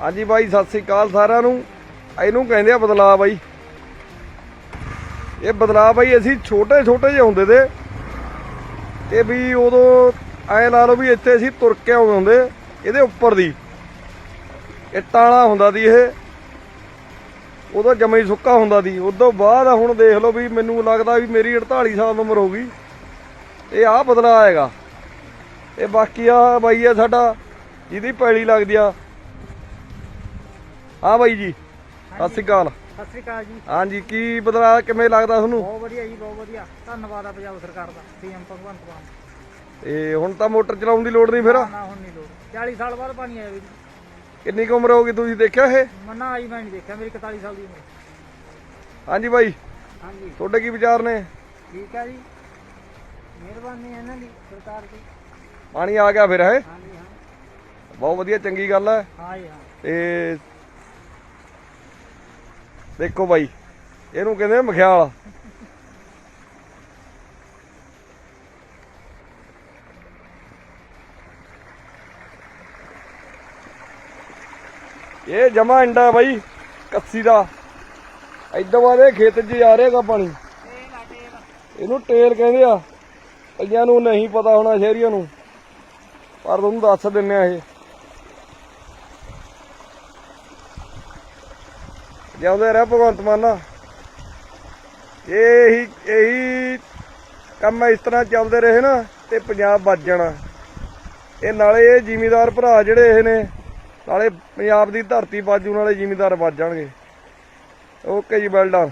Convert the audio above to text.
ਹਾਂਜੀ ਬਾਈ, ਸਤਿ ਸ੍ਰੀ ਅਕਾਲ ਸਾਰਿਆਂ ਨੂੰ। ਇਹਨੂੰ ਕਹਿੰਦੇ ਆ ਬਦਲਾਅ ਬਾਈ। ਇਹ ਬਦਲਾਅ ਬਾਈ ਅਸੀਂ ਛੋਟੇ ਛੋਟੇ ਜਿਹੇ ਹੁੰਦੇ ਤੇ। ਤੇ ਵੀ ਉਦੋਂ ਐ ਲਾ ਲਓ ਵੀ ਇੱਥੇ ਅਸੀਂ ਤੁਰ ਕੇ ਆਉਂਦੇ ਹੁੰਦੇ, ਇਹਦੇ ਉੱਪਰ ਦੀ। ਇੱਟਾਂ ਵਾਲਾ ਹੁੰਦਾ ਦੀ ਇਹ। ਉਦੋਂ ਜਮਾ ਹੀ ਸੁੱਕਾ ਹੁੰਦਾ ਦੀ ਉਦੋਂ ਬਾਅਦ ਹੁਣ ਦੇਖ ਲਓ ਵੀ ਮੈਨੂੰ ਲੱਗਦਾ ਵੀ ਮੇਰੀ 48 ਸਾਲ ਉਮਰ ਹੋ ਗਈ। ਇਹ ਆ ਬਦਲਾਅ ਆਏਗਾ ਇਹ ਬਾਕੀ ਆ ਬਾਈ ਆ ਸਾਡਾ ਜਿਹਦੀ ਪੈਲੀ ਲੱਗਦੀ ਆ। ਹਾਂ ਬਾਈ ਜੀ ਸਤਿ ਸ਼੍ਰੀ ਅਕਾਲ। ਸਤਿ ਸ੍ਰੀ ਅਕਾਲ ਜੀ। ਹਾਂਜੀ ਕੀ ਬਦਲਾਅ ਕਿਵੇਂ ਲੱਗਦਾ ਤੁਹਾਨੂੰ? ਬਹੁਤ ਵਧੀਆ ਜੀ ਬਹੁਤ ਵਧੀਆ। ਧੰਨਵਾਦ ਆ ਪੰਜਾਬ ਸਰਕਾਰ ਦਾ ਸੀਐਮ ਭਗਵੰਤ ਮਾਨ। ਤੇ ਹੁਣ ਤਾਂ ਮੋਟਰ ਚਲਾਉਣ ਦੀ ਲੋੜ ਨਹੀਂ ਫਿਰ? ਨਾ ਹੁਣ ਨਹੀਂ ਲੋੜ। 40 ਸਾਲ ਬਾਅਦ ਪਾਣੀ ਆਇਆ ਵੀ। ਕਿੰਨੀ ਕੁ ਉਮਰ ਹੋ ਗਈ ਤੁਸੀਂ ਦੇਖਿਆ ਇਹ? ਮੰਨਾ ਆਈ ਮੈਂ ਨਹੀਂ ਦੇਖਿਆ ਮੇਰੀ 41 ਸਾਲ ਦੀ ਉਮਰ। ਹਾਂਜੀ ਬਾਈ ਹਾਂਜੀ। ਤੁਹਾਡੇ ਕੀ ਵਿਚਾਰ ਨੇ? ਠੀਕ ਹੈ ਜੀ। ਮਿਹਰਬਾਨੀ ਹੈ ਇਹਨਾਂ ਦੀ ਸਰਕਾਰ ਦੀ। ਪਾਣੀ ਆ ਗਿਆ ਫਿਰ ਹੈ? ਹਾਂਜੀ। ਹਾਂ ਬਹੁਤ ਵਧੀਆ ਚੰਗੀ ਗੱਲ ਹੈ ਹਾਂ ਜੀ ਹਾਂ। ਤੇ ਦੇਖੋ ਬਾਈ ਇਹਨੂੰ ਕਹਿੰਦੇ ਆ ਮਖਿਆਲ। ਇਹ ਜਮਾ ਇੰਡਾ ਬਾਈ ਕੱਸੀ ਦਾ। ਬਾਅਦ ਇਹ ਖੇਤ 'ਚ ਜਾ ਰਿਹਾਗਾ ਪਾਣੀ। ਇਹਨੂੰ ਟੇਲ ਕਹਿੰਦੇ ਆ। ਕਈਆਂ ਨੂੰ ਨਹੀਂ ਪਤਾ ਹੋਣਾ ਸ਼ਹਿਰੀਆਂ ਨੂੰ। ਪਰ ਤੁਹਾਨੂੰ ਦੱਸ ਦਿੰਨੇ ਆ ਇਹ। ਜਿਉਂਦੇ ਰਹਿ ਭਗਵੰਤ ਮਾਨ। ਇਹ, ਇਹੀ ਕੰਮ ਇਸ ਤਰ੍ਹਾਂ ਚੱਲਦੇ ਰਹੇ ਨਾ ਤੇ ਪੰਜਾਬ ਵੱਜ ਜਾਣਾ। ਇਹ ਨਾਲੇ ਇਹ ਜ਼ਿਮੀਦਾਰ ਭਰਾ ਜਿਹੜੇ ਇਹ ਨੇ, ਨਾਲੇ ਪੰਜਾਬ ਦੀ ਧਰਤੀ ਬਾਜੂ ਨਾਲੇ ਜ਼ਿਮੀਦਾਰ ਵੱਜ ਜਾਣਗੇ। ਓਕੇ ਜੀ ਵੈਲ ਡਨ